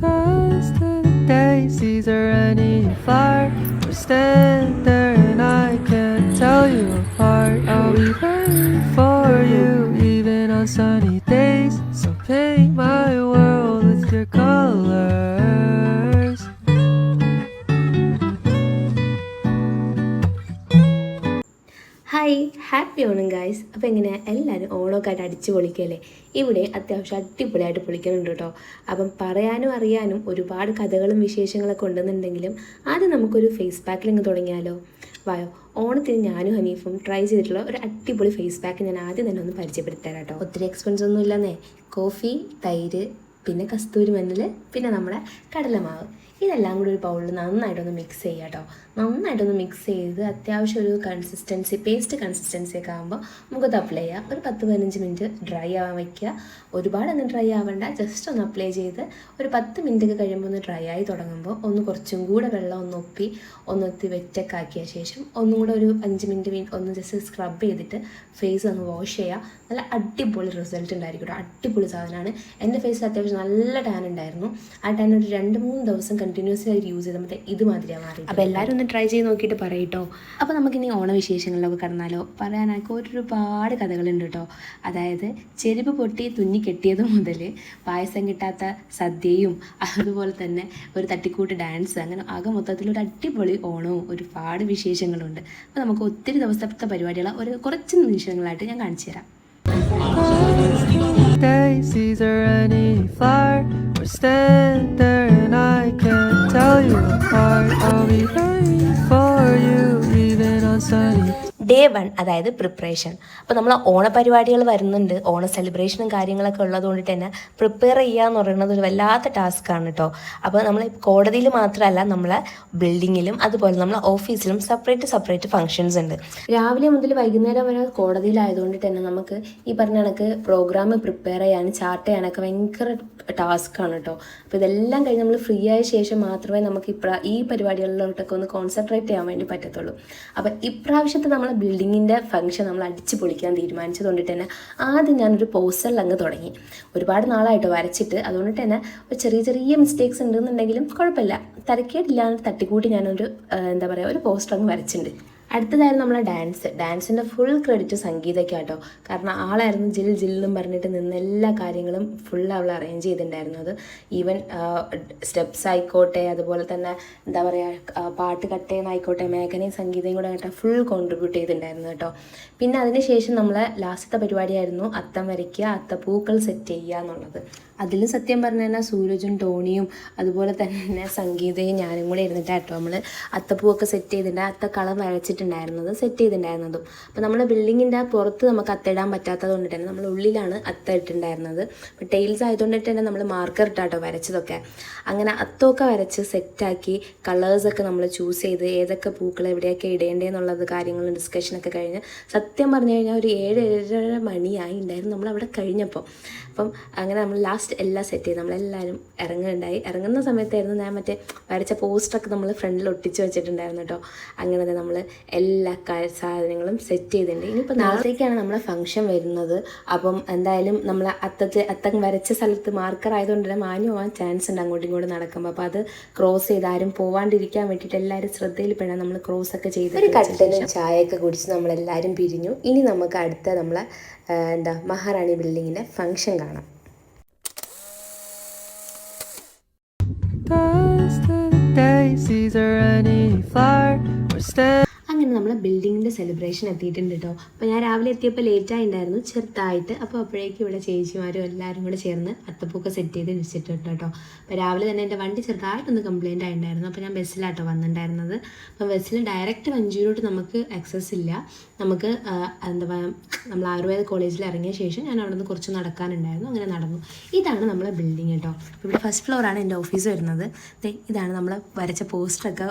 dust the daisies are any fire. We stand happy Onam guys അപ്പോൾ എങ്ങനെ എല്ലാവരും ഓണമൊക്കെ ആയിട്ട് അടിച്ച് പൊളിക്കല്ലേ? ഇവിടെ അത്യാവശ്യം അടിപൊളിയായിട്ട് പൊളിക്കുന്നുണ്ട് കേട്ടോ അപ്പം പറയാനും അറിയാനും ഒരുപാട് കഥകളും വിശേഷങ്ങളൊക്കെ ഉണ്ടെന്നുണ്ടെങ്കിലും ആദ്യം നമുക്കൊരു ഫേസ് പാക്കിലിങ്ങ് തുടങ്ങിയാലോ? വായോ. ഓണത്തിന് ഞാനും ഹനീഫും ട്രൈ ചെയ്തിട്ടുള്ള ഒരു അടിപൊളി ഫേസ് പാക്ക് ഞാൻ ആദ്യം തന്നെ ഒന്ന് പരിചയപ്പെടുത്തി തരാം കേട്ടോ ഒത്തിരി എക്സ്പെൻസ് ഒന്നും ഇല്ലെന്നേ കോഫി തൈര് പിന്നെ കസ്തൂരി മഞ്ഞൾ പിന്നെ നമ്മുടെ കടലമാവ്. ഇതെല്ലാം കൂടി ഒരു ബൗളിൽ നന്നായിട്ടൊന്ന് മിക്സ് ചെയ്യുക കേട്ടോ നന്നായിട്ടൊന്ന് മിക്സ് ചെയ്ത് അത്യാവശ്യം ഒരു കൺസിസ്റ്റൻസി പേസ്റ്റ് കൺസിസ്റ്റൻസി ഒക്കെ ആകുമ്പോൾ മുഖത്ത് അപ്ലൈ ചെയ്യുക ഒരു പത്ത് പതിനഞ്ച് മിനിറ്റ് ഡ്രൈ ആവാൻ വയ്ക്കുക ഒരുപാടൊന്നും ഡ്രൈ ആവണ്ട. ജസ്റ്റ് ഒന്ന് അപ്ലൈ ചെയ്ത് ഒരു പത്ത് മിനിറ്റ് ഒക്കെ കഴിയുമ്പോൾ ഒന്ന് ഡ്രൈ ആയി തുടങ്ങുമ്പോൾ ഒന്ന് കുറച്ചും കൂടെ വെള്ളം ഒന്ന് ഒപ്പി ഒന്ന് ഒത്തി വെറ്റൊക്കെ ആക്കിയ ശേഷം ഒന്നും കൂടെ ഒരു അഞ്ച് മിനിറ്റ് മിനിറ്റ് ഒന്ന് ജസ്റ്റ് സ്ക്രബ് ചെയ്തിട്ട് ഫേസ് ഒന്ന് വാഷ് ചെയ്യുക നല്ല അടിപൊളി റിസൾട്ട് ഉണ്ടായിരിക്കും കേട്ടോ അടിപൊളി സാധനമാണ്. എന്റെ ഫേസിൽ അത്യാവശ്യം നല്ല ടാൻ ഉണ്ടായിരുന്നു. ആ ടാൻ ഒരു രണ്ട് മൂന്ന് ദിവസം കണ്ടിന്യൂസ് ആയിട്ട് യൂസ് ചെയ്തപ്പോൾ ഇതുമാതിരിയാണ് മാറി അപ്പോൾ എല്ലാവരും ഒന്ന് ട്രൈ ചെയ്ത് നോക്കിയിട്ട് പറയട്ടോ. അപ്പോൾ നമുക്കിനി ഓണവിശേഷങ്ങളിലൊക്കെ കടന്നാലോ. പറയാനൊക്കെ ഒരുപാട് കഥകളുണ്ട് കേട്ടോ അതായത് ചെരുപ്പ് പൊട്ടി തുന്നി കെട്ടിയത് മുതൽ പായസം കിട്ടാത്ത സദ്യയും അതുപോലെ തന്നെ ഒരു തട്ടിക്കൂട്ട് ഡാൻസ് അങ്ങനെ ആകെ മൊത്തത്തിൽ ഒരു അടിപൊളി ഓണവും ഒരുപാട് വിശേഷങ്ങളുണ്ട്. അപ്പോൾ നമുക്ക് ഒത്തിരി ദിവസത്തെ പരിപാടികളെ ഒരു കുറച്ച് നിമിഷങ്ങളായിട്ട് ഞാൻ കാണിച്ചു തരാം. Daisies or any flower. We stand there and I can't tell you apart. I'll be there for you even on sunny day one അതായത് പ്രിപ്പറേഷൻ അപ്പോൾ നമ്മൾ ഓണപരിപാടികൾ വരുന്നുണ്ട്. ഓണ സെലിബ്രേഷനും കാര്യങ്ങളൊക്കെ ഉള്ളതുകൊണ്ട് തന്നെ പ്രിപ്പയർ ചെയ്യുക എന്ന് പറയുന്നത് ഒരു വല്ലാത്ത ടാസ്ക്കാണ് കേട്ടോ അപ്പോൾ നമ്മൾ കോടതിയിൽ മാത്രമല്ല നമ്മളെ ബിൽഡിങ്ങിലും അതുപോലെ നമ്മളെ ഓഫീസിലും സെപ്പറേറ്റ് സെപ്പറേറ്റ് ഫങ്ഷൻസ് ഉണ്ട്. രാവിലെ മുതൽ വൈകുന്നേരം വരെ കോടതിയിലായതുകൊണ്ട് തന്നെ നമുക്ക് ഈ പറഞ്ഞ കണക്ക് പ്രോഗ്രാം പ്രിപ്പയർ ചെയ്യാനും ചാർട്ട് ചെയ്യാനൊക്കെ ഭയങ്കര ടാസ്ക്കാണ് കേട്ടോ അപ്പോൾ ഇതെല്ലാം കഴിഞ്ഞ് നമ്മൾ ഫ്രീ ആയ ശേഷം മാത്രമേ നമുക്ക് ഇപ്രാ ഈ പരിപാടികളിലോട്ടൊക്കെ ഒന്ന് കോൺസെൻട്രേറ്റ് ചെയ്യാൻ വേണ്ടി പറ്റത്തുള്ളൂ. അപ്പോൾ ഇപ്രാവശ്യത്തെ നമ്മളെ ബിൽഡിങ്ങിന്റെ ഫംഗ്ഷൻ നമ്മൾ അടിച്ച് പൊളിക്കാൻ തീരുമാനിച്ചത് കൊണ്ടിട്ട് തന്നെ ആദ്യം ഞാനൊരു പോസ്റ്ററിൽ അങ്ങ് തുടങ്ങി. ഒരുപാട് നാളായിട്ട് വരച്ചിട്ട് അതുകൊണ്ടിട്ട് തന്നെ ചെറിയ ചെറിയ മിസ്റ്റേക്സ് ഉണ്ടെന്നുണ്ടെങ്കിലും കുഴപ്പമില്ല. തരക്കേടില്ലാന്ന് തട്ടിക്കൂട്ടി ഞാനൊരു എന്താ പറയുക ഒരു പോസ്റ്റർ അങ്ങ് വരച്ചിട്ടുണ്ട്. അടുത്തതായിരുന്നു നമ്മളെ ഡാൻസ് ഡാൻസിന്റെ ഫുൾ ക്രെഡിറ്റ് സംഗീതയ്ക്ക് കേട്ടോ കാരണം ആളായിരുന്നു ജിൽ ജില്ലെന്നും പറഞ്ഞിട്ട് നിന്ന് എല്ലാ കാര്യങ്ങളും ഫുൾ അവൾ അറേഞ്ച് ചെയ്തിട്ടുണ്ടായിരുന്നത് ഈവൻ സ്റ്റെപ്സ് ആയിക്കോട്ടെ അതുപോലെ തന്നെ എന്താ പറയുക പാട്ട് കട്ട് ചെയ്യുന്നതായിക്കോട്ടെ മേഘനയും സംഗീതയും കൂടെ കേട്ടോ ഫുൾ കോൺട്രിബ്യൂട്ട് ചെയ്തിട്ടുണ്ടായിരുന്നു കേട്ടോ. പിന്നെ അതിനുശേഷം നമ്മളെ ലാസ്റ്റത്തെ പരിപാടിയായിരുന്നു അത്തം വരയ്ക്കുക അത്തപ്പൂക്കൾ സെറ്റ് ചെയ്യുക എന്നുള്ളത്. അതിൽ സത്യം പറഞ്ഞു കഴിഞ്ഞാൽ സൂരജും ടോണിയും അതുപോലെ തന്നെ സംഗീതയും ഞാനും കൂടെ ഇരുന്നിട്ടാട്ടോ നമ്മൾ അത്തപ്പൂവൊക്കെ സെറ്റ് ചെയ്തിട്ടുണ്ട് അത്ത കളർ വരച്ചിട്ടുണ്ടായിരുന്നത് സെറ്റ് ചെയ്തിട്ടുണ്ടായിരുന്നതും അപ്പോൾ നമ്മുടെ ബിൽഡിങ്ങിന്റെ പുറത്ത് നമുക്ക് അത്തിടാൻ പറ്റാത്തത് കൊണ്ട് തന്നെ നമ്മൾ ഉള്ളിലാണ് അത്ത ഇട്ടിട്ടുണ്ടായിരുന്നത്. അപ്പോൾ ടൈൽസ് ആയതുകൊണ്ട് തന്നെ നമ്മൾ മാർക്കർ ഇട്ടാട്ടോ വരച്ചതൊക്കെ. അങ്ങനെ അത്തമൊക്കെ വരച്ച് സെറ്റാക്കി കളേഴ്സൊക്കെ നമ്മൾ ചൂസ് ചെയ്ത് ഏതൊക്കെ പൂക്കൾ എവിടെയൊക്കെ ഇടേണ്ടതെന്നുള്ളത് കാര്യങ്ങളും ഡിസ്കഷനൊക്കെ കഴിഞ്ഞ് സത്യം പറഞ്ഞു കഴിഞ്ഞാൽ ഒരു ഏഴ് ഏഴര മണിയായി ഉണ്ടായിരുന്നു നമ്മൾ അവിടെ കഴിഞ്ഞപ്പോൾ അപ്പം അങ്ങനെ നമ്മൾ ലാസ്റ്റ് എല്ലാം സെറ്റ് ചെയ്ത്. നമ്മളെല്ലാവരും ഇറങ്ങുന്നുണ്ടായി ഇറങ്ങുന്ന സമയത്തായിരുന്നു ഞാൻ മറ്റേ വരച്ച പോസ്റ്ററൊക്കെ നമ്മൾ ഫ്രണ്ടിൽ ഒട്ടിച്ച് വെച്ചിട്ടുണ്ടായിരുന്നു കേട്ടോ അങ്ങനെ തന്നെ നമ്മൾ എല്ലാ സാധനങ്ങളും സെറ്റ് ചെയ്തിട്ടുണ്ട്. ഇനിയിപ്പോൾ നാളത്തേക്കാണ് നമ്മളെ ഫംഗ്ഷൻ വരുന്നത്. അപ്പം എന്തായാലും നമ്മൾ അത്തത്തെ അത്തം വരച്ച സ്ഥലത്ത് മാർക്കർ ആയതുകൊണ്ട് തന്നെ മാഞ്ഞു പോകാൻ ചാൻസ് ഉണ്ട് അങ്ങോട്ടും ഇങ്ങോട്ടും നടക്കുമ്പോൾ അപ്പോൾ അത് ക്രോസ് ചെയ്ത് ആരും പോവാണ്ടിരിക്കാൻ വേണ്ടിയിട്ട് എല്ലാവരും ശ്രദ്ധയിൽപ്പെടാൻ നമ്മൾ ക്രോസ് ഒക്കെ ചെയ്ത് ഒരു കട്ടനും ചായയൊക്കെ കുടിച്ച് നമ്മളെല്ലാവരും പിരിഞ്ഞു. ഇനി നമുക്ക് അടുത്ത നമ്മളെ എന്താ മഹാറാണി ബിൽഡിങ്ങിന്റെ ഫംഗ്ഷൻ കാണാം. either any flower or stem. അങ്ങനെ നമ്മളെ ബിൽഡിങ്ങിന്റെ സെലിബ്രേഷൻ എത്തിയിട്ടുണ്ട് കേട്ടോ അപ്പോൾ ഞാൻ രാവിലെ എത്തിയപ്പോൾ ലേറ്റായി ഉണ്ടായിരുന്നു ചെറുതായിട്ട്. അപ്പോൾ അപ്പോഴേക്കും ഇവിടെ ചേച്ചിമാരും എല്ലാവരും കൂടെ ചേർന്ന് അത്തപ്പൂക്കെ സെറ്റ് ചെയ്ത് വെച്ചിട്ടുണ്ട് കേട്ടോ അപ്പോൾ രാവിലെ തന്നെ എന്റെ വണ്ടി ചെറുതായിട്ടൊന്ന് കംപ്ലയിന്റ് ആയിട്ടുണ്ടായിരുന്നു അപ്പോൾ ഞാൻ ബസ്സിലാട്ടോ വന്നിട്ടുണ്ടായിരുന്നത് അപ്പോൾ ബസ്സിൽ ഡയറക്റ്റ് വഞ്ചൂരോട്ട് നമുക്ക് ആക്സസ് ഇല്ല. നമുക്ക് എന്താ പറയുക നമ്മൾ ആയുർവേദ കോളേജിൽ ഇറങ്ങിയ ശേഷം ഞാൻ അവിടെ നിന്ന് കുറച്ച് നടക്കാനുണ്ടായിരുന്നു. അങ്ങനെ നടന്നു. ഇതാണ് നമ്മളെ ബിൽഡിങ് കേട്ടോ ഇവിടെ ഫസ്റ്റ് ഫ്ലോറാണ് എന്റെ ഓഫീസ് വരുന്നത്. ഇതാണ് നമ്മൾ വരച്ച പോസ്റ്ററൊക്കെ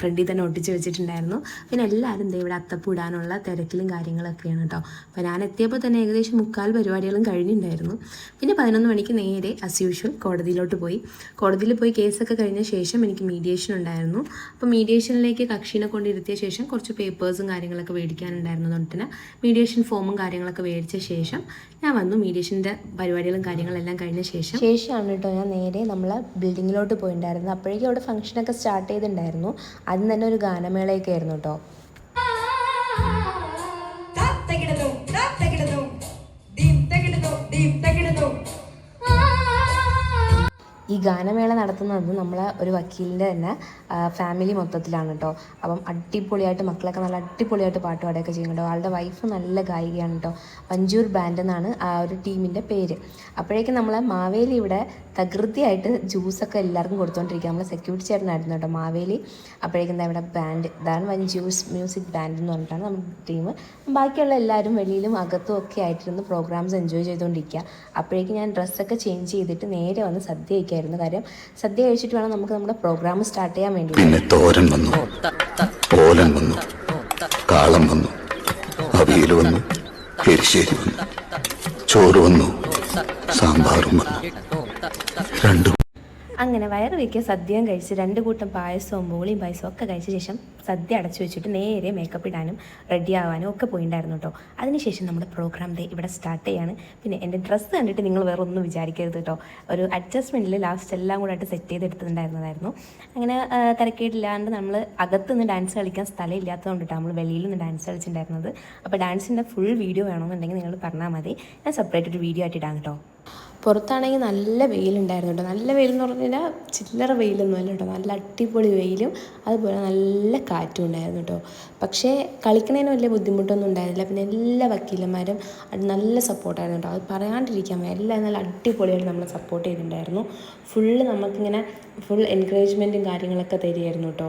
ഫ്രണ്ടിൽ തന്നെ ഒട്ടിച്ച് വെച്ചിട്ടുണ്ടായിരുന്നു. പിന്നെ എല്ലാ എല്ലാവരും ദേ ഇവിടെ അത്തപ്പൂടാനുള്ള തിരക്കിലും കാര്യങ്ങളൊക്കെയാണ് കേട്ടോ. അപ്പോൾ ഞാൻ എത്തിയപ്പോൾ തന്നെ ഏകദേശം മുക്കാൽ പരിപാടികളും കഴിഞ്ഞിട്ടുണ്ടായിരുന്നു. പിന്നെ പതിനൊന്ന് മണിക്ക് നേരെ അസ് യൂഷ്വൽ കോടതിയിലോട്ട് പോയി. കോടതിയിൽ പോയി കേസൊക്കെ കഴിഞ്ഞ ശേഷം എനിക്ക് മീഡിയേഷൻ ഉണ്ടായിരുന്നു. അപ്പോൾ മീഡിയേഷനിലേക്ക് കക്ഷീനെ കൊണ്ടിരുത്തിയ ശേഷം കുറച്ച് പേപ്പേഴ്സും കാര്യങ്ങളൊക്കെ മേടിക്കാനുണ്ടായിരുന്നു അതുകൊണ്ട് തന്നെ മീഡിയേഷൻ ഫോമും കാര്യങ്ങളൊക്കെ മേടിച്ച ശേഷം ഞാൻ വന്നു. മീഡിയേഷന്റെ പരിപാടികളും കാര്യങ്ങളെല്ലാം കഴിഞ്ഞ ശേഷം ശേഷമാണ് കേട്ടോ ഞാൻ നേരെ നമ്മൾ ബിൽഡിങ്ങിലോട്ട് പോയിട്ടുണ്ടായിരുന്നു അപ്പോഴേക്കും അവിടെ ഫംഗ്ഷനൊക്കെ സ്റ്റാർട്ട് ചെയ്തിട്ടുണ്ടായിരുന്നു അതിന് തന്നെ ഒരു ഗാനമേളയൊക്കെ ആയിരുന്നു കേട്ടോ. ഈ ഗാനമേള നടത്തുന്നത് നമ്മളെ ഒരു വക്കീലിന്റെ തന്നെ ഫാമിലി മൊത്തത്തിലാണ് കേട്ടോ അപ്പം അടിപൊളിയായിട്ട് മക്കളൊക്കെ നല്ല അടിപൊളിയായിട്ട് പാട്ട് പാടുകയൊക്കെ ചെയ്യും കേട്ടോ ആളുടെ വൈഫ് നല്ല ഗായികയാണ് കേട്ടോ പഞ്ചൂർ ബാൻഡ് എന്നാണ് ആ ഒരു ടീമിന്റെ പേര്. അപ്പോഴേക്കും നമ്മൾ മാവേലി ഇവിടെ തകൃതിയായിട്ട് ജ്യൂസൊക്കെ എല്ലാവർക്കും കൊടുത്തുകൊണ്ടിരിക്കുക നമ്മൾ സെക്യൂരിറ്റി ചേട്ടനായിരുന്നു കേട്ടോ മാവേലി. അപ്പോഴേക്കും ഇവിടെ ബാൻഡ് ഇതാണ് വഞ്ചൂസ് മ്യൂസിക് ബാൻഡ് എന്ന് പറഞ്ഞിട്ടാണ് നമ്മുടെ ടീം ബാക്കിയുള്ള എല്ലാവരും വെളിയിലും അകത്തും ഒക്കെ ആയിട്ടിരുന്ന് പ്രോഗ്രാംസ് എൻജോയ് ചെയ്തുകൊണ്ടിരിക്കുക. അപ്പോഴേക്കും ഞാൻ ഡ്രസ്സൊക്കെ ചേഞ്ച് ചെയ്തിട്ട് നേരെ വന്ന് സദ്യ കഴിക്കായിരുന്നു കാര്യം സദ്യ കഴിച്ചിട്ട് വേണം നമുക്ക് നമ്മുടെ പ്രോഗ്രാം സ്റ്റാർട്ട് ചെയ്യാൻ വേണ്ടി. പിന്നെ തോരൻ വന്നു. ഓലൻ വന്നു. കാളം വന്നു. അവിയൽ വന്നു. എരിശ്ശേരി വന്നു. ചോറ് വന്നു. സാമ്പാറും വന്നു. രണ്ടു അങ്ങനെ വയറ് വയ്ക്കുക സദ്യയും കഴിച്ച് രണ്ട് കൂട്ടം പായസവും ബോളിയും പായസവും ഒക്കെ കഴിച്ച ശേഷം സദ്യ അടച്ചു വെച്ചിട്ട് നേരെ മേക്കപ്പ് ഇടാനും റെഡി ആവാനും ഒക്കെ പോയിണ്ടായിരുന്നു കേട്ടോ അതിനുശേഷം നമ്മുടെ പ്രോഗ്രാം ഡേ ഇവിടെ സ്റ്റാർട്ട് ചെയ്യാണ്. പിന്നെ എന്റെ ഡ്രസ്സ് കണ്ടിട്ട് നിങ്ങൾ വേറെ ഒന്നും വിചാരിക്കരുത് കേട്ടോ ഒരു അഡ്ജസ്റ്റ്മെന്റിൽ ലാസ്റ്റ് എല്ലാം കൂടെ ആയിട്ട് സെറ്റ് ചെയ്തെടുത്തിട്ടുണ്ടായിരുന്നതായിരുന്നു. അങ്ങനെ തിരക്കേടില്ലാണ്ട് നമ്മൾ അകത്ത് നിന്ന് ഡാൻസ് കളിക്കാൻ സ്ഥലം ഇല്ലാത്തതുകൊണ്ടിട്ടാണ് നമ്മൾ വെളിയിൽ നിന്ന് ഡാൻസ് കളിച്ചിട്ടുണ്ടായിരുന്നത്. അപ്പോൾ ഡാൻസിന്റെ ഫുൾ വീഡിയോ വേണമെന്നുണ്ടെങ്കിൽ നിങ്ങൾ പറഞ്ഞാൽ മതി. ഞാൻ സെപ്പറേറ്റ് ഒരു വീഡിയോ ആയിട്ട് ഇടാം കേട്ടോ പുറത്താണെങ്കിൽ നല്ല വെയിലുണ്ടായിരുന്നു കേട്ടോ. നല്ല വെയിൽ എന്ന് പറഞ്ഞു കഴിഞ്ഞാൽ ചില്ലറ വെയിലൊന്നും അല്ല കേട്ടോ. നല്ല അടിപൊളി വെയിലും അതുപോലെ നല്ല കാറ്റും ഉണ്ടായിരുന്നു കേട്ടോ. പക്ഷേ കളിക്കുന്നതിന് വലിയ ബുദ്ധിമുട്ടൊന്നും ഉണ്ടായിരുന്നില്ല. പിന്നെ എല്ലാ വക്കീലന്മാരും നല്ല സപ്പോർട്ടായിരുന്നു കേട്ടോ. അത് പറയാണ്ടിരിക്കാൻ എല്ലാം നല്ല അടിപൊളിയായിട്ട് നമ്മളെ സപ്പോർട്ട് ചെയ്തിട്ടുണ്ടായിരുന്നു. ഫുള്ള് നമുക്കിങ്ങനെ ഫുൾ എൻകറേജ്മെന്റും കാര്യങ്ങളൊക്കെ തരികയായിരുന്നു കേട്ടോ.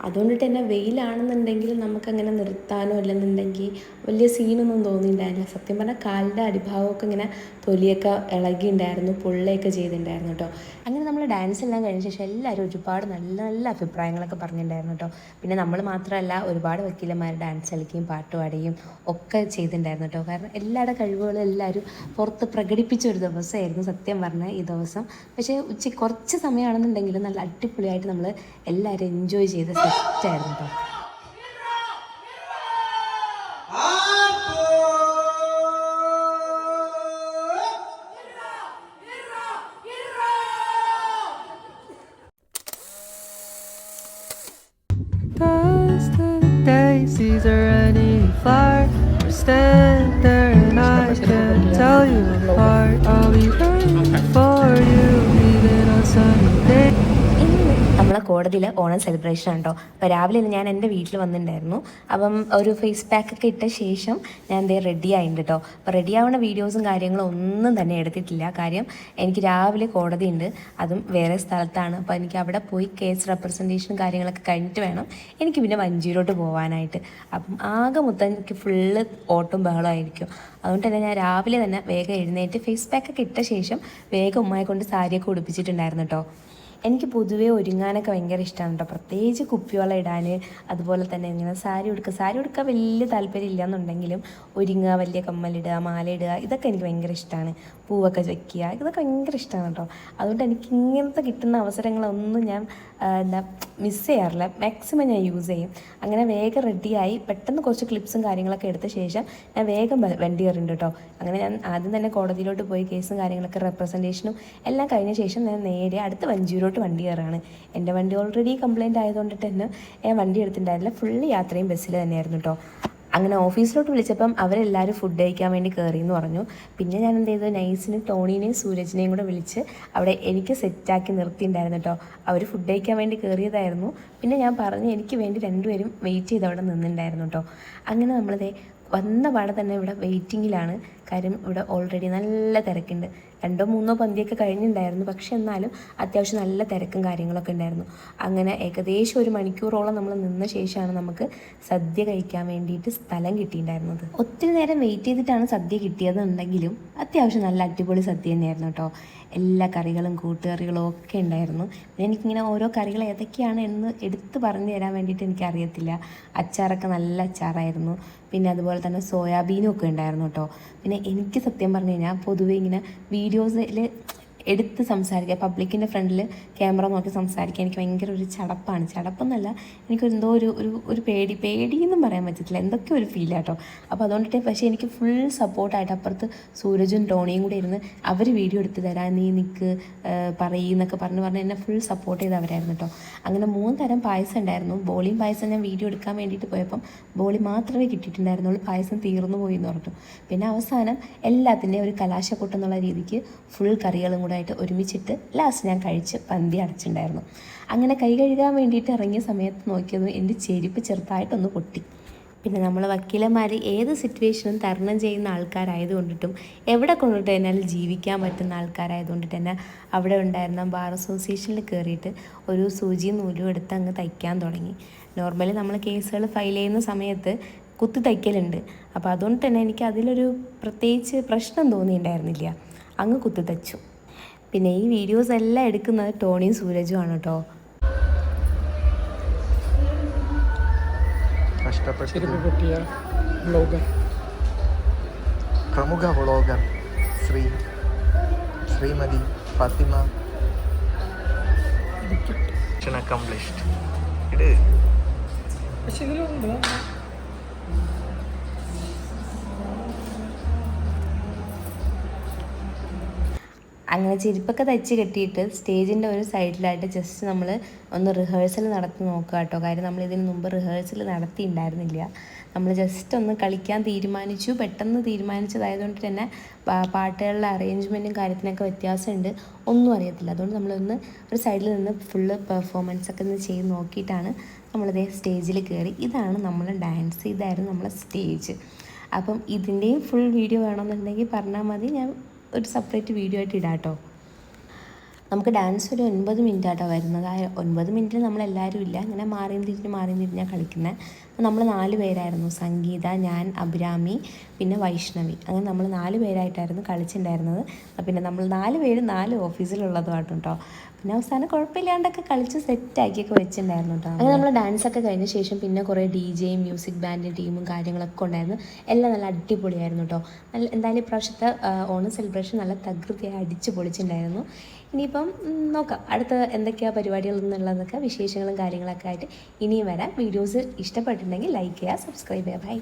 അതുകൊണ്ട് തന്നെ വെയിലാണെന്നുണ്ടെങ്കിൽ നമുക്കങ്ങനെ നിർത്താനോ അല്ലെന്നുണ്ടെങ്കിൽ വലിയ സീനൊന്നും തോന്നിയിട്ടുണ്ടായിരുന്നില്ല സത്യം പറഞ്ഞാൽ കാലിന്റെ അടിഭാഗമൊക്കെ ഇങ്ങനെ തൊലിയൊക്കെ ഇളകിയിട്ടുണ്ടായിരുന്നു പൊള്ളയൊക്കെ ചെയ്തിട്ടുണ്ടായിരുന്നു കേട്ടോ അങ്ങനെ നമ്മൾ ഡാൻസ് എല്ലാം കഴിഞ്ഞ ശേഷം എല്ലാവരും ഒരുപാട് നല്ല നല്ല അഭിപ്രായങ്ങളൊക്കെ പറഞ്ഞിട്ടുണ്ടായിരുന്നു കേട്ടോ പിന്നെ നമ്മൾ മാത്രമല്ല ഒരുപാട് വക്കീലന്മാർ ഡാൻസ് കളിക്കുകയും പാട്ട് പാടുകയും ഒക്കെ ചെയ്തിട്ടുണ്ടായിരുന്നു കേട്ടോ കാരണം എല്ലാവരുടെ കഴിവുകളും എല്ലാവരും പുറത്ത് പ്രകടിപ്പിച്ച ഒരു ദിവസമായിരുന്നു സത്യം പറഞ്ഞാൽ ഈ ദിവസം. പക്ഷേ ഉച്ച കുറച്ച് സമയമാണെന്നുണ്ടെങ്കിലും നല്ല അടിപൊളിയായിട്ട് നമ്മൾ എല്ലാവരും എൻജോയ് ചെയ്ത് സെറ്റായിരുന്നു കേട്ടോ നമ്മളെ കോടതിയിൽ ഓണം സെലിബ്രേഷൻ ഉണ്ടോ അപ്പോൾ രാവിലെ ഞാൻ എന്റെ വീട്ടിൽ വന്നിട്ടുണ്ടായിരുന്നു. അപ്പം ഒരു ഫേസ് പാക്ക് ഒക്കെ ഇട്ട ശേഷം ഞാൻ എന്തേ റെഡി ആയിട്ടുണ്ട് കേട്ടോ അപ്പോൾ റെഡി ആവുന്ന വീഡിയോസും കാര്യങ്ങളും ഒന്നും തന്നെ എടുത്തിട്ടില്ല. കാര്യം എനിക്ക് രാവിലെ കോടതി ഉണ്ട്. അതും വേറെ സ്ഥലത്താണ്. അപ്പോൾ എനിക്ക് അവിടെ പോയി കേസ് റെപ്രസെന്റേഷനും കാര്യങ്ങളൊക്കെ കഴിഞ്ഞിട്ട് വേണം എനിക്ക് പിന്നെ വഞ്ചിയിലോട്ട് പോകാനായിട്ട് അപ്പം ആകെ മൊത്തം എനിക്ക് ഫുള്ള് ഓട്ടും ബഹളമായിരിക്കും അതുകൊണ്ട് തന്നെ ഞാൻ രാവിലെ തന്നെ വേഗം എഴുന്നേറ്റ് ഫേസ് പാക്ക് ഒക്കെ ഇട്ട ശേഷം വേഗം ഉമ്മയെ കൊണ്ട് സാരിയൊക്കെ ഉടുപ്പിച്ചിട്ടുണ്ടായിരുന്നു കേട്ടോ എനിക്ക് പൊതുവേ ഒരുങ്ങാനൊക്കെ ഭയങ്കര ഇഷ്ടമാണ് കേട്ടോ പ്രത്യേകിച്ച് കുപ്പിവള ഇടാൻ അതുപോലെ തന്നെ ഇങ്ങനെ സാരി ഉടുക്കുക സാരി ഉടുക്കാൻ വലിയ താല്പര്യം ഇല്ലയെന്നുണ്ടെങ്കിലും ഒരുങ്ങുക വലിയ കമ്മലിടുക മാല ഇടുക ഇതൊക്കെ എനിക്ക് ഭയങ്കര ഇഷ്ടമാണ് പൂവൊക്കെ വെക്കുക ഇതൊക്കെ ഭയങ്കര ഇഷ്ടമാണ് കേട്ടോ അതുകൊണ്ട് എനിക്ക് ഇങ്ങനത്തെ കിട്ടുന്ന അവസരങ്ങളൊന്നും ഞാൻ എന്താ മിസ് ചെയ്യാറില്ല. മാക്സിമം ഞാൻ യൂസ് ചെയ്യും. അങ്ങനെ വേഗം റെഡിയായി പെട്ടെന്ന് കുറച്ച് ക്ലിപ്സും കാര്യങ്ങളൊക്കെ എടുത്ത ശേഷം ഞാൻ വേഗം വണ്ടി കയറുന്നുണ്ട് കേട്ടോ അങ്ങനെ ഞാൻ ആദ്യം തന്നെ കോടതിയിലോട്ട് പോയി കേസും കാര്യങ്ങളൊക്കെ റെപ്രസെന്റേഷനും എല്ലാം കഴിഞ്ഞ ശേഷം ഞാൻ നേരെ അടുത്ത വഞ്ചൂരോട്ട് വണ്ടി കയറാണ്. എന്റെ വണ്ടി ഓൾറെഡി കംപ്ലൈന്റ് ആയതുകൊണ്ട് തന്നെ ഞാൻ വണ്ടി എടുത്തിട്ടുണ്ടായിരുന്നില്ല. ഫുള്ള് യാത്രയും ബസ്സിൽ തന്നെയായിരുന്നു കേട്ടോ അങ്ങനെ ഓഫീസിലോട്ട് വിളിച്ചപ്പം അവരെല്ലാവരും ഫുഡ് കഴിക്കാൻ വേണ്ടി കയറി എന്ന് പറഞ്ഞു. പിന്നെ ഞാൻ എന്ത് ചെയ്തു? നൈസിന് ടോണീനെയും സൂരജിനെയും കൂടെ വിളിച്ച് അവിടെ എനിക്ക് സെറ്റാക്കി നിർത്തിയിട്ടുണ്ടായിരുന്നു കേട്ടോ അവർ ഫുഡ് കഴിക്കാൻ വേണ്ടി കയറിയതായിരുന്നു പിന്നെ ഞാൻ പറഞ്ഞു എനിക്ക് വേണ്ടി രണ്ടുപേരും വെയിറ്റ് ചെയ്ത് അവിടെ നിന്നിട്ടുണ്ടായിരുന്നു കേട്ടോ അങ്ങനെ നമ്മളിതേ വന്ന പാടെ തന്നെ ഇവിടെ വെയിറ്റിങ്ങിലാണ് കാര്യം ഇവിടെ ഓൾറെഡി നല്ല തിരക്കുണ്ട്. രണ്ടോ മൂന്നോ പന്തിയൊക്കെ കഴിഞ്ഞിട്ടുണ്ടായിരുന്നു പക്ഷെ എന്നാലും അത്യാവശ്യം നല്ല തിരക്കും കാര്യങ്ങളൊക്കെ ഉണ്ടായിരുന്നു. അങ്ങനെ ഏകദേശം ഒരു മണിക്കൂറോളം നമ്മൾ നിന്ന ശേഷമാണ് നമുക്ക് സദ്യ കഴിക്കാൻ വേണ്ടിയിട്ട് സ്ഥലം കിട്ടിയിട്ടുണ്ടായിരുന്നത്. ഒത്തിരി നേരം വെയിറ്റ് ചെയ്തിട്ടാണ് സദ്യ കിട്ടിയതെന്നുണ്ടെങ്കിലും അത്യാവശ്യം നല്ല അടിപൊളി സദ്യ തന്നെയായിരുന്നു കേട്ടോ. എല്ലാ കറികളും കൂട്ടുകറികളും ഒക്കെ ഉണ്ടായിരുന്നു. പിന്നെ എനിക്കിങ്ങനെ ഓരോ കറികൾ ഏതൊക്കെയാണ് എന്ന് എടുത്ത് പറഞ്ഞു തരാൻ വേണ്ടിയിട്ട് എനിക്കറിയത്തില്ല. അച്ചാറൊക്കെ നല്ല അച്ചാറായിരുന്നു. പിന്നെ അതുപോലെ തന്നെ സോയാബീനും ഒക്കെ ഉണ്ടായിരുന്നു കേട്ടോ. പിന്നെ എനിക്ക് സത്യം പറഞ്ഞു കഴിഞ്ഞാൽ പൊതുവെ ഇങ്ങനെ വീഡിയോസിൽ എടുത്ത് സംസാരിക്കുക. പബ്ലിക്കിന്റെ ഫ്രണ്ടിൽ ക്യാമറ നോക്കി സംസാരിക്കുക. എനിക്ക് ഭയങ്കര ഒരു ചടപ്പാണ്. ചടപ്പെന്നല്ല എനിക്ക് എന്തോ ഒരു ഒരു ഒരു പേടി പേടിയെന്നും പറയാൻ പറ്റത്തില്ല. എന്തൊക്കെ ഒരു ഫീൽ കേട്ടോ അപ്പോൾ അതുകൊണ്ടിട്ട് പക്ഷേ എനിക്ക് ഫുൾ സപ്പോർട്ടായിട്ട് അപ്പുറത്ത് സൂരജും ടോണിയും കൂടെ ഇരുന്ന് അവർ വീഡിയോ എടുത്ത് തരാൻ നീ നിൽക്ക് പറയുന്നൊക്കെ പറഞ്ഞ് പറഞ്ഞ് എന്നെ ഫുൾ സപ്പോർട്ട് ചെയ്തവരായിരുന്നു കേട്ടോ അങ്ങനെ മൂന്ന് തരം പായസം ഉണ്ടായിരുന്നു. ബോളിയും പായസം ഞാൻ വീഡിയോ എടുക്കാൻ വേണ്ടിയിട്ട് പോയപ്പം ബോളി മാത്രമേ കിട്ടിയിട്ടുണ്ടായിരുന്നുള്ളൂ. പായസം തീർന്നു പോയി എന്ന് പറഞ്ഞു പിന്നെ അവസാനം എല്ലാത്തിന്റെയും ഒരു കലാശക്കൂട്ടം എന്നുള്ള രീതിക്ക് ഫുൾ കറികളും കൂടെ ആയിട്ട് ഒരുമിച്ചിട്ട് ലാസ്റ്റ് ഞാൻ കഴിച്ച് പന്തി അടച്ചിട്ടുണ്ടായിരുന്നു അങ്ങനെ കൈ കഴുകാൻ വേണ്ടിയിട്ട് ഇറങ്ങിയ സമയത്ത് നോക്കിയത് എന്റെ ചെരുപ്പ് ചെറുതായിട്ടൊന്ന് പൊട്ടി. പിന്നെ നമ്മൾ വക്കീലന്മാർ ഏത് സിറ്റുവേഷനും തരണം ചെയ്യുന്ന ആൾക്കാരായത് കൊണ്ടിട്ടും എവിടെ കൊണ്ടിട്ട് തന്നെ ജീവിക്കാൻ പറ്റുന്ന ആൾക്കാരായത് കൊണ്ടിട്ട് തന്നെ അവിടെ ഉണ്ടായിരുന്ന ബാർ അസോസിയേഷനിൽ കയറിയിട്ട് ഒരു സൂചിയും നൂലും എടുത്ത് അങ്ങ് തയ്ക്കാൻ തുടങ്ങി. നോർമലി നമ്മൾ കേസുകൾ ഫയൽ ചെയ്യുന്ന സമയത്ത് കുത്തി തയ്ക്കലുണ്ട്. അപ്പോൾ അതുകൊണ്ട് തന്നെ എനിക്ക് അതിലൊരു പ്രത്യേകിച്ച് പ്രശ്നം തോന്നിയിട്ടുണ്ടായിരുന്നില്ല. അങ്ങ് കുത്തി തച്ചു പിന്നെ ഈ വീഡിയോസ് എല്ലാം എടുക്കുന്നത് ടോണിയും സൂരജും ആണ് കേട്ടോ പ്രമുഖ വ്ളോഗർ ശ്രീ ശ്രീമതി ഫാത്തിമ. അക്കംപ്ലിഷ്ഡ് ഇത് പക്ഷെ ഇതിലുണ്ടോ? അങ്ങനെ ചെരുപ്പൊക്കെ തയ്ച്ച് കെട്ടിയിട്ട് സ്റ്റേജിന്റെ ഒരു സൈഡിലായിട്ട് ജസ്റ്റ് നമ്മൾ ഒന്ന് റിഹേഴ്സൽ നടത്തി നോക്കുക കേട്ടോ. കാര്യം നമ്മൾ ഇതിന് മുമ്പ് റിഹേഴ്സൽ നടത്തിയിട്ടുണ്ടായിരുന്നില്ല നമ്മൾ ജസ്റ്റ് ഒന്ന് കളിക്കാൻ തീരുമാനിച്ചു. പെട്ടെന്ന് തീരുമാനിച്ചതായതുകൊണ്ട് തന്നെ പാട്ടുകളുടെ അറേഞ്ച്മെന്റും കാര്യത്തിനൊക്കെ വ്യത്യാസമുണ്ട്. ഒന്നും അറിയത്തില്ല. അതുകൊണ്ട് നമ്മളൊന്ന് ഒരു സൈഡിൽ നിന്ന് ഫുള്ള് പെർഫോമൻസ് ഒക്കെ ഒന്ന് ചെയ്ത് നോക്കിയിട്ടാണ് നമ്മളിതേ സ്റ്റേജിൽ കയറി ഇതാണ് നമ്മൾ ഡാൻസ് ഇതായിരുന്നു നമ്മളെ സ്റ്റേജ് അപ്പം ഇതിന്റെയും ഫുൾ വീഡിയോ വേണമെന്നുണ്ടെങ്കിൽ പറഞ്ഞാൽ മതി. ഞാൻ ഒരു സെപ്പറേറ്റ് വീഡിയോ ആയിട്ട് ഇടാം കേട്ടോ നമുക്ക് ഡാൻസ് ഒരു ഒൻപത് മിനിറ്റ് ആട്ടോ വരുന്നത്. ആ ഒൻപത് മിനിറ്റിൽ നമ്മളെല്ലാവരും ഇല്ല. ഇങ്ങനെ മാറിയും തിരിഞ്ഞ് മാറിയും തിരിഞ്ഞാണ് കളിക്കുന്നത് അപ്പോൾ നമ്മൾ നാല് പേരായിരുന്നു. സംഗീത ഞാൻ അഭിരാമി പിന്നെ വൈഷ്ണവി. അങ്ങനെ നമ്മൾ നാല് പേരായിട്ടായിരുന്നു കളിച്ചിട്ടുണ്ടായിരുന്നത് പിന്നെ നമ്മൾ നാല് പേര് നാല് ഓഫീസിലുള്ളതുമായിട്ടും കേട്ടോ പിന്നെ അവസാനം കുഴപ്പമില്ലാണ്ടൊക്കെ കളിച്ച് സെറ്റാക്കിയൊക്കെ വെച്ചിട്ടുണ്ടായിരുന്നു കേട്ടോ അങ്ങനെ നമ്മൾ ഡാൻസ് ഒക്കെ കഴിഞ്ഞ ശേഷം പിന്നെ കുറേ ഡി ജെയും മ്യൂസിക് ബാൻഡ് ടീമും കാര്യങ്ങളൊക്കെ ഉണ്ടായിരുന്നു. എല്ലാം നല്ല അടിപൊളിയായിരുന്നു കേട്ടോ നല്ല എന്തായാലും ഇപ്രാവശ്യത്തെ ഓണം സെലിബ്രേഷൻ നല്ല തകൃതിയായി അടിച്ച് പൊളിച്ചിട്ടുണ്ടായിരുന്നു ഇനിയിപ്പം നോക്കാം. അടുത്ത എന്തൊക്കെയാണ് പരിപാടികൾ എന്നുള്ളതൊക്കെ വിശേഷങ്ങളും കാര്യങ്ങളൊക്കെ ആയിട്ട് ഇനിയും വരാം. വീഡിയോസ് ഇഷ്ടപ്പെട്ടിട്ടുണ്ടെങ്കിൽ ലൈക്ക് ചെയ്യുക സബ്സ്ക്രൈബ് ചെയ്യുക. ബൈ